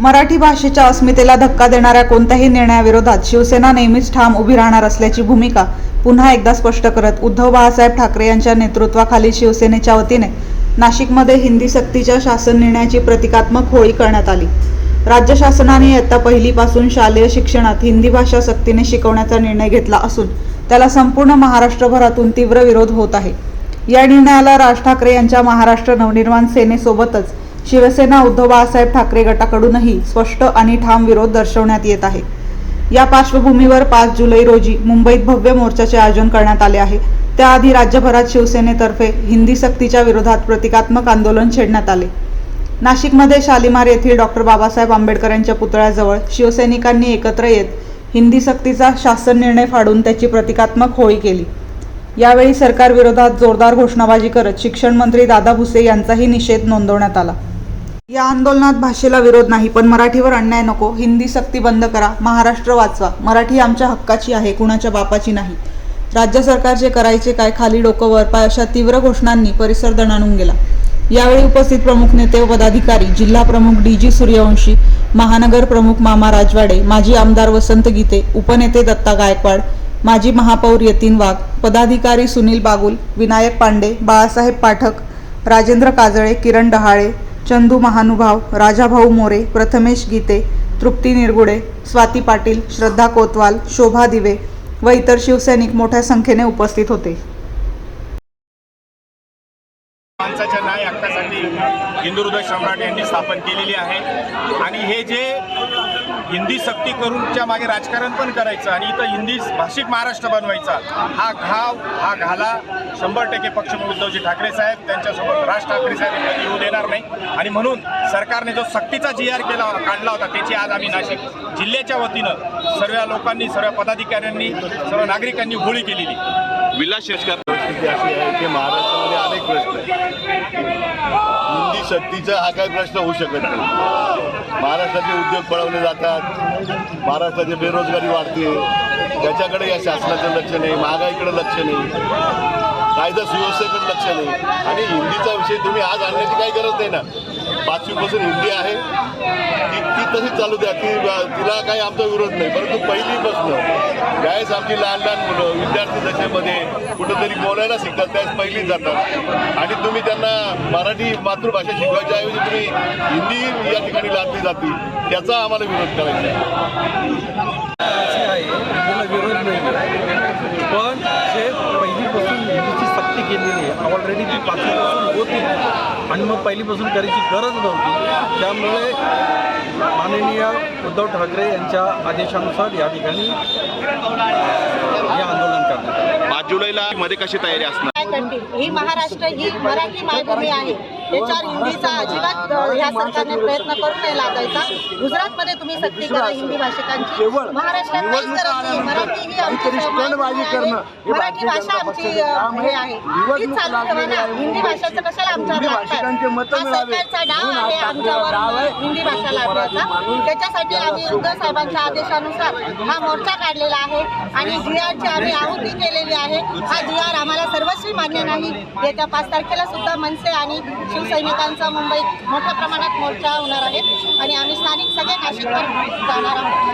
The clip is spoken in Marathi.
मराठी भाषेच्या अस्मितेला धक्का देणाऱ्या कोणत्याही निर्णयाविरोधात शिवसेना नेहमीच ठाम उभी राहणार असल्याची भूमिका पुन्हा एकदा स्पष्ट करत उद्धव बाळासाहेब ठाकरे यांच्या नेतृत्वाखाली शिवसेनेच्या वतीने नाशिकमध्ये हिंदी सक्तीच्या शासन निर्णयाची प्रतिकात्मक होळी करण्यात आली. राज्य शासनाने इयत्ता पहिलीपासून शालेय शिक्षणात हिंदी भाषा सक्तीने शिकवण्याचा निर्णय घेतला असून त्याला संपूर्ण महाराष्ट्रभरातून तीव्र विरोध होत आहे. या निर्णयाला राज ठाकरे यांच्या महाराष्ट्र नवनिर्माण सेनेसोबतच शिवसेना उद्धव बाळासाहेब ठाकरे गटाकडूनही स्पष्ट आणि ठाम विरोध दर्शवण्यात येत आहे. या पार्श्वभूमीवर पाच जुलै रोजी मुंबईत भव्य मोर्चाचे आयोजन करण्यात आले आहे. त्याआधी राज्यभरात शिवसेनेतर्फे हिंदी सक्तीच्या विरोधात प्रतिकात्मक आंदोलन छेडण्यात आले. नाशिकमध्ये शालिमार येथील डॉक्टर बाबासाहेब आंबेडकर यांच्या पुतळ्याजवळ शिवसैनिकांनी एकत्र येत हिंदी सक्तीचा शासन निर्णय फाडून त्याची प्रतिकात्मक होळी केली. यावेळी सरकारविरोधात जोरदार घोषणाबाजी करत शिक्षण मंत्री दादा भुसे यांचाही निषेध नोंदवण्यात आला. या आंदोलनात भाषेला विरोध नाही पण मराठीवर अन्याय नको हिंदी सक्ती बंद करा महाराष्ट्र वाचवा. मराठी आमच्या हक्काची आहे कुणाच्या बापाची नाही. राज्य सरकारचे करायचे काय खाली डोकं वर पाय अशा तीव्र घोषणांनी परिसर दणाणून गेला. यावेळी उपस्थित प्रमुख नेते व पदाधिकारी जिल्हा प्रमुख डी जी सूर्यवंशी महानगर प्रमुख मामा राजवाडे माजी आमदार वसंत गीते उपनेते दत्ता गायकवाड माजी महापौर यतीन वाघ पदाधिकारी सुनील बागुल विनायक पांडे बाळासाहेब पाठक राजेंद्र काजळे किरण डहाळे चंदू महानुभाव राजाभाऊ मोरे प्रथमेश गीते तृप्ती निरगुडे स्वाती पाटील श्रद्धा कोतवाल शोभा दिवे व इतर शिवसैनिक मोठ्या संख्येने उपस्थित होते. माणसाच्या न्याय हक्कासाठी हिंदू हृदय सम्राट यांनी स्थापन केलेली आहे. आणि हे जे हिंदी सक्ती करूनच्या मागे राजकारण पण करायचं आणि इथं हिंदी भाषिक महाराष्ट्र बनवायचा. हा घाव हा घाला शंभर टक्के पक्ष उद्धवजी ठाकरे साहेब. त्यांच्यासोबत राज ठाकरे साहेब कधी येऊ देणार नाही. आणि म्हणून सरकारने जो सक्तीचा जी आर केला काढला होता त्याची आज आम्ही नाशिक जिल्ह्याच्या वतीनं सर्व लोकांनी सर्व पदाधिकाऱ्यांनी सर्व नागरिकांनी होळी केलेली. विलास शेषकर. परिस्थिती अशी आहे की महाराष्ट्रामध्ये अनेक प्रश्न सक्तीचा हा प्रश्न होऊ शकत नाही. महाराष्ट्राचे उद्योग पळवले जातात. महाराष्ट्राची बेरोजगारी वाढते. त्याच्याकडे या शासनाचं लक्ष नाही. महागाईकडे लक्ष नाही. कायदा सुव्यवस्थेकडे लक्ष नाही आणि हिंदीचा विषय तुम्ही आज आणण्याची काही गरज नाही ना. पाचवीपासून हिंदी आहे. ती ती तशीच चालू द्या. ती तिला काही आमचा विरोध नाही. परंतु पहिलीपासून ज्यावेळेस आमची लहान लहान मुलं विद्यार्थी दशेमध्ये कुठंतरी बोलायला शिकतात. त्यावेळेस पहिलीच जातात. आणि तुम्ही त्यांना मराठी मातृभाषा शिकवायच्या ऐवजी तुम्ही हिंदी या ठिकाणी लादली जाते त्याचा आम्हाला विरोध करायचा आहे असे आहे त्याला विरोध नाही पण जे पहिलीपासून हिंदीची सक्ती केलेली आहे ऑलरेडी ती पाचवीपासून होती. आणि मग पहिलीपासून करायची गरज नव्हती. त्यामुळे माननीय उद्धव ठाकरे यांच्या आदेशानुसार या ठिकाणी हे आंदोलन करण्यात आलं. पाच जुलैला मध्ये कशी तयारी असणार? ही महाराष्ट्र ही मराठी मायभूमी आहे. त्याच्यावर हिंदीचा अजिबात ह्या सरकारने प्रयत्न करू नये लागायचा. गुजरातमध्ये तुम्ही सक्ती करा हिंदी भाषिकांची. महाराष्ट्रात काहीच करत नाही. मराठी ही आमची आहे मराठी भाषा आमची हे आहे. तीच चालू ठेवा ना. हिंदी भाषेचं आमच्यावर लागतात हा सरकारचा डाव आहे आमच्यावर हिंदी भाषा लादण्याचा त्याच्यासाठी आम्ही उद्धव साहेबांच्या आदेशानुसार हा मोर्चा काढलेला आहे. आणि जी आरची आम्ही आहुती केलेली आहे. हा जी आर आम्हाला सर्वस्वी मान्य नाही. येत्या पाच तारखेला सुद्धा मनसे आणि शिवसैनिकांचा मुंबईत मोठ्या प्रमाणात मोर्चा होणार आहे. आणि आम्ही स्थानिक सगळे नाशिकवर जाणार आहोत.